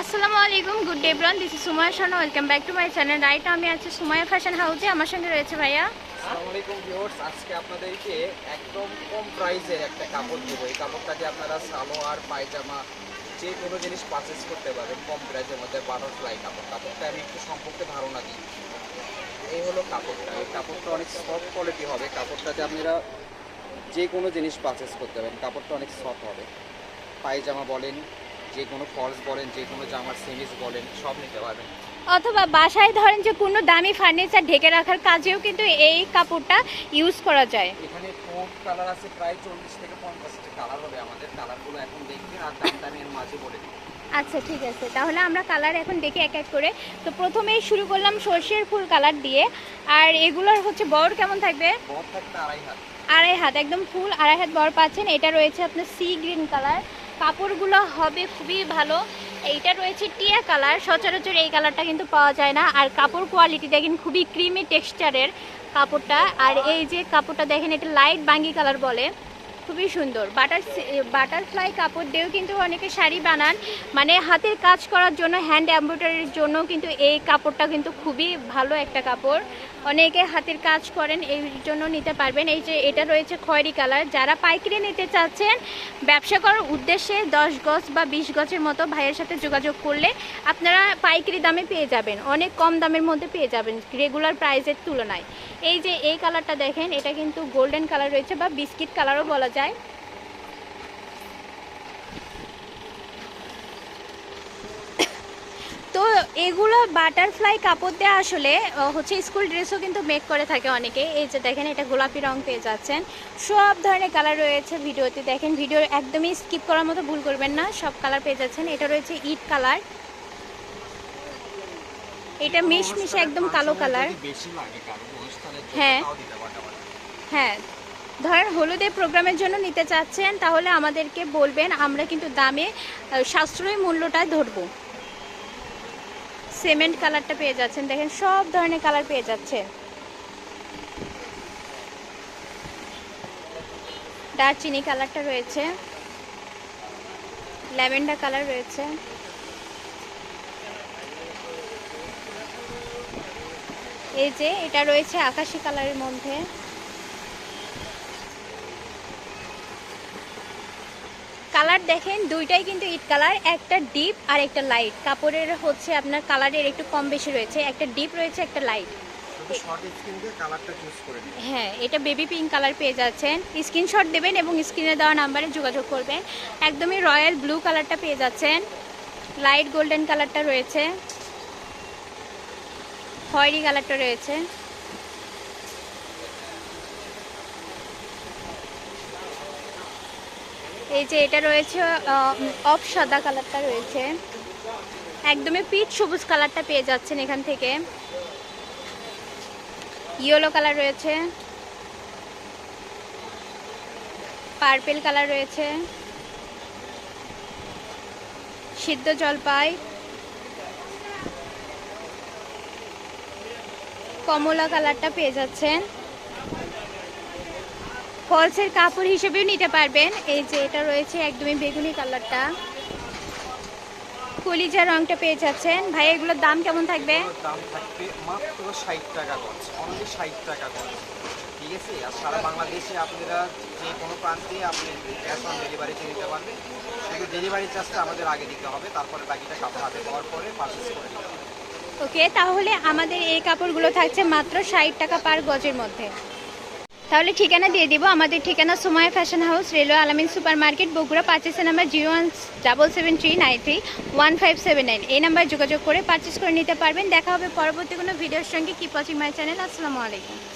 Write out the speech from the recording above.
আসসালামু আলাইকুম, good day bron this is Sumaya Shanu, welcome back to my channel. Right, আমি আছি Sumaiya fashion হাউসে, আমার সঙ্গে রয়েছে ভাইয়া। আসসালামু আলাইকুম ভিউয়ার্স, আজকে আপনাদেরকে একদম কম প্রাইসের একটা কাপড় দেবো। এই কাপড়টা দিয়ে আপনারা সালোয়ার, পায়জামা, যে কোনো জিনিস পারচেস করতে পারবেন, কম প্রাইসের মধ্যে বাটারফ্লাই কাপড়। কাপড়টা আমি একটু সম্পর্কে ধারণা দিই। এই হলো কাপড়টা। এই কাপড়টা অনেক সফট কোয়ালিটি হবে। কাপড়টাতে আপনারা যে কোনো জিনিস পারচেস করতে পারেন কাপড়টা অনেক সফট হবে। পায়জামা বলেন যে কোনো ফলস বলেন যে কোনো জামার সেমিস বলেন সব নিতে পারবেন। অথবা বাসায় ধরেন যে কোনো দামি ফার্নিচার ঢেকে রাখার কাজেও কিন্তু এই কাপড়টা ইউজ করা যায়। এখানে কোট কালার আছে প্রায় চল্লিশ থেকে পঞ্চাশটা কালার হবে আমাদের। কালারগুলো এখন দেখবেন আর দামটা আমি এর মাঝে বলে দিই। আচ্ছা ঠিক আছে। তাহলে আমরা কালার এখন দেখি এক এক করে। তো প্রথমেই শুরু করলাম সর্ষের ফুল কালার দিয়ে। আর এগুলোর হচ্ছে বড় কেমন থাকবে? বড় থাকতে আড়াই হাত। আড়াই হাত একদম ফুল আড়াই হাত বড় পাচ্ছেন। এটা রয়েছে আপনার সি গ্রিন কালার কাপড়গুলো হবে খুবই ভালো। এইটা রয়েছে টিয়া কালার। সচরাচর এই কালারটা কিন্তু পাওয়া যায় না। আর কাপড় কোয়ালিটি দেখেন খুবই ক্রিমি টেক্সচারের কাপড়টা। আর এই যে কাপড়টা দেখেন, এটা লাইট বাঙ্গি কালার বলে। খুবই সুন্দর। বাটার বাটারফ্লাই কাপড় দিয়েও কিন্তু অনেকে শাড়ি বানান। মানে হাতের কাজ করার জন্য হ্যান্ড এমব্রয়ডারির জন্য কিন্তু এই কাপড়টা কিন্তু খুবই ভালো একটা কাপড়। অনেকে হাতের কাজ করেন এই জন্য নিতে পারবেন। এই যে এটা রয়েছে খয়েরি কালার। যারা পাইকারি নিতে চাচ্ছেন, ব্যবসা করার উদ্দেশ্যে দশ গজ বা বিশ গজের মতো ভাইয়ের সাথে যোগাযোগ করলে আপনারা পাইকারি দামে পেয়ে যাবেন। অনেক কম দামের মধ্যে পেয়ে যাবেন রেগুলার প্রাইসের তুলনায়। এই যে এই কালারটা দেখেন, এটা কিন্তু গোল্ডেন কালার রয়েছে বা বিস্কিট কালারও বলা যায় তো এগুলো বাটারফ্লাই কাপড় দিয়ে আসলে হচ্ছে স্কুল ড্রেসও কিন্তু মেক করে থাকে অনেকে। এই যে দেখেন এটা গোলাপি রং পেয়ে যাচ্ছেন। সব ধরনের কালার রয়েছে ভিডিওতে। দেখেন ভিডিও একদমই স্কিপ করার মতো ভুল করবেন না। সব কালার পেয়ে যাচ্ছেন। এটা রয়েছে ইট কালার এটা মিশমিশে একদম কালো কালার হ্যাঁ। হ্যাঁ। ধরেন হলুদের প্রোগ্রামের জন্য নিতে চাচ্ছেন তাহলে আমাদেরকে বলবেন আমরা কিন্তু দামে সাশ্রয়ী মূল্যটা ধরবো। সিমেন্ট কালারটা পেয়ে যাচ্ছেন। দেখেন, সব ধরনের কালার পেয়ে যাচ্ছে। দারচিনি কালারটা রয়েছে। ল্যাভেন্ডার কালার রয়েছে। এই যে, এটা রয়েছে আকাশি কালারের মধ্যে। কালার দেখেন দুইটাই কিন্তু ইট কালার একটা ডিপ আর একটা লাইট। কাপড়ের হচ্ছে আপনার কালারের একটু কম বেশি রয়েছে একটা ডিপ রয়েছে একটা লাইট। হ্যাঁ এটা বেবি পিঙ্ক কালার পেয়ে যাচ্ছেন। স্ক্রিনশট দেবেন এবং স্ক্রিনে দেওয়া নাম্বারে যোগাযোগ করবেন। একদমই রয়্যাল ব্লু কালারটা পেয়ে যাচ্ছেন। লাইট গোল্ডেন কালারটা রয়েছে। খয়েরি কালারটা রয়েছে। এই যে এটা রয়েছে অফ সাদা কালারটা রয়েছে। একদমই পিচ সবুজ কালারটা পেয়ে যাচ্ছেন এখান থেকে। ইয়েলো কালার রয়েছে। পার্পেল কালার রয়েছে। সিদ্ধ জলপাই। কমলা কালারটা পেয়ে যাচ্ছেন। ফলসের কাপড় হিসেবেও নিতে পারবেন। এই যে এটা রয়েছে একদমই বেগুনি কালারটা। কলিজা রংটা পেয়ে যাচ্ছেন। ভাই এগুলোর দাম কেমন থাকবে? দাম থাকবে মাত্র ষাট টাকা গজ। অনলি ষাট টাকা গজ। ঠিক আছে? আর সারা বাংলাদেশে আপনারা যে কোনো প্রান্তে আপনি ক্যাশ অন ডেলিভারিতে নিতে পারবেন। শুধু ডেলিভারি চার্জটা আমাদের আগে দিতে হবে। তারপরে বাকিটা কাপড় হাতে পাওয়ার পরে পারচেস করে দিতে হবে। ওকে তাহলে আমাদের এই কাপড়গুলো থাকছে মাত্র ষাট টাকা পার গজের মধ্যে। তাহলে ঠিকানা দিয়ে দিব। আমাদের ঠিকানা Somoy fashion house railway Alamin super market Bogura purchase number zero one double seven three nine three one five seven nine এই নাম্বার যোগাযোগ করে পারচেস করে নিতে পারবেন। দেখা হবে পরবর্তী কোনো ভিডিওর সঙ্গে। কি ওয়াচিং মাই চ্যানেল আসসালামু আলাইকুম।